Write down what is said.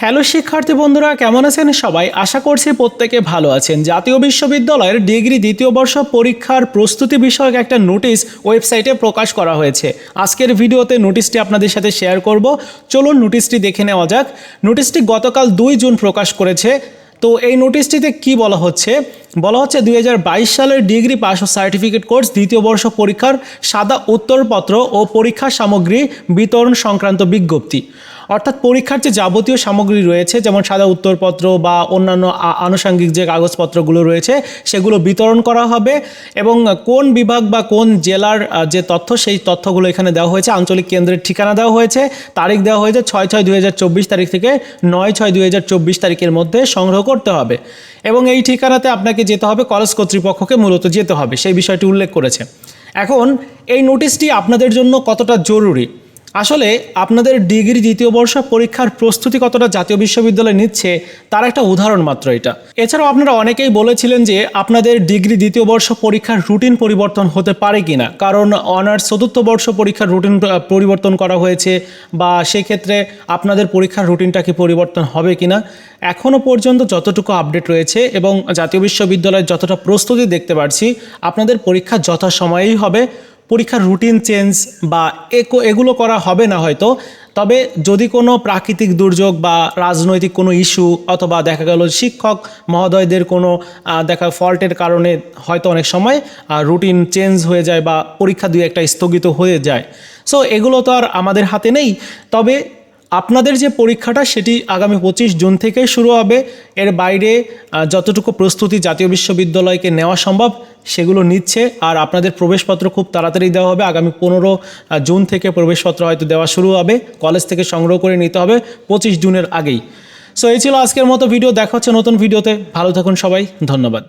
Hello শিক্ষার্থী বন্ধুরা, কেমন আছেন সবাই? আশা করছি প্রত্যেকে ভালো আছেন। জাতীয় বিশ্ববিদ্যালয়ের ডিগ্রি দ্বিতীয় বর্ষ পরীক্ষার প্রস্তুতি বিষয়ক একটা নোটিশ ওয়েবসাইটে প্রকাশ করা হয়েছে। আজকের ভিডিওতে নোটিশটি আপনাদের সাথে শেয়ার করব। চলুন নোটিশটি দেখে নেওয়া যাক। নোটিশটি গতকাল দুই জুন প্রকাশ করেছে। তো এই নোটিশটিতে কি বলা হচ্ছে? বলা হচ্ছে দুই হাজার বাইশ সালের ডিগ্রি পাস ও সার্টিফিকেট কোর্স দ্বিতীয় বর্ষ পরীক্ষার সাদা উত্তরপত্র ও পরীক্ষা সামগ্রী বিতরণ সংক্রান্ত বিজ্ঞপ্তি। অর্থাৎ পরীক্ষার যে যাবতীয় সামগ্রী রয়েছে, যেমন সাদা উত্তরপত্র বা অন্যান্য আনুষঙ্গিক যে কাগজপত্রগুলো রয়েছে, সেগুলো বিতরণ করা হবে এবং কোন বিভাগ বা কোন জেলার যে তথ্য, সেই তথ্যগুলো এখানে দেওয়া হয়েছে। আঞ্চলিক কেন্দ্রের ঠিকানা দেওয়া হয়েছে। তারিখ দেওয়া হয়েছে ছয় ছয় দুই তারিখ থেকে নয় ছয় দুই তারিখের মধ্যে সংগ্রহ করতে হবে এবং এই ঠিকানাতে আপনাকে যেতে হবে, কলেজ কর্তৃপক্ষকে মূলত যেতে হবে, সেই বিষয়টি উল্লেখ করেছে। এখন, এই নোটিশটি আপনাদের জন্য কতটা জরুরি? আসলে আপনাদের ডিগ্রি দ্বিতীয় বর্ষ পরীক্ষার প্রস্তুতি কতটা জাতীয় বিশ্ববিদ্যালয় নিচ্ছে, তার একটা উদাহরণ মাত্র এটা। এছাড়াও আপনারা অনেকেই বলেছিলেন যে আপনাদের ডিগ্রি দ্বিতীয় বর্ষ পরীক্ষার রুটিন পরিবর্তন হতে পারে কি না কারণ অনার্স চতুর্থ বর্ষ পরীক্ষার রুটিন পরিবর্তন করা হয়েছে, বা সেক্ষেত্রে আপনাদের পরীক্ষার রুটিনটা কি পরিবর্তন হবে কিনা। এখনও পর্যন্ত যতটুকু আপডেট রয়েছে এবং জাতীয় বিশ্ববিদ্যালয়ের যতটা প্রস্তুতি দেখতে পাচ্ছি আপনাদের পরীক্ষা যথাসময়েই হবে। পরীক্ষার রুটিন চেঞ্জ বা একো এগুলো করা হবে না হয়তো। তবে যদি কোনো প্রাকৃতিক দুর্যোগ বা রাজনৈতিক কোনো ইস্যু অথবা দেখা গেল শিক্ষক মহোদয়দের কোনো দেখা ফল্টের কারণে হয়তো অনেক সময় রুটিন চেঞ্জ হয়ে যায় বা পরীক্ষা দুই একটা স্থগিত হয়ে যায়। সো এগুলো তো আর আমাদের হাতে নেই। তবে আপনাদের যে পরীক্ষাটা সেটি আগামী পঁচিশ জুন থেকে শুরু হবে। এর বাইরে যতটুকু প্রস্তুতি জাতীয় বিশ্ববিদ্যালয়কে নেওয়া সম্ভব, সেগুলো নিচ্ছে। আর আপনাদের প্রবেশপত্র খুব তাড়াতাড়ি দেওয়া হবে। আগামী পনেরো জুন থেকে প্রবেশপত্র হয়তো দেওয়া শুরু হবে। কলেজ থেকে সংগ্রহ করে নিতে হবে পঁচিশ জুনের আগেই। সো এই ছিল আজকের মতো ভিডিও। দেখা হচ্ছে নতুন ভিডিওতে। ভালো থাকুন সবাই। ধন্যবাদ।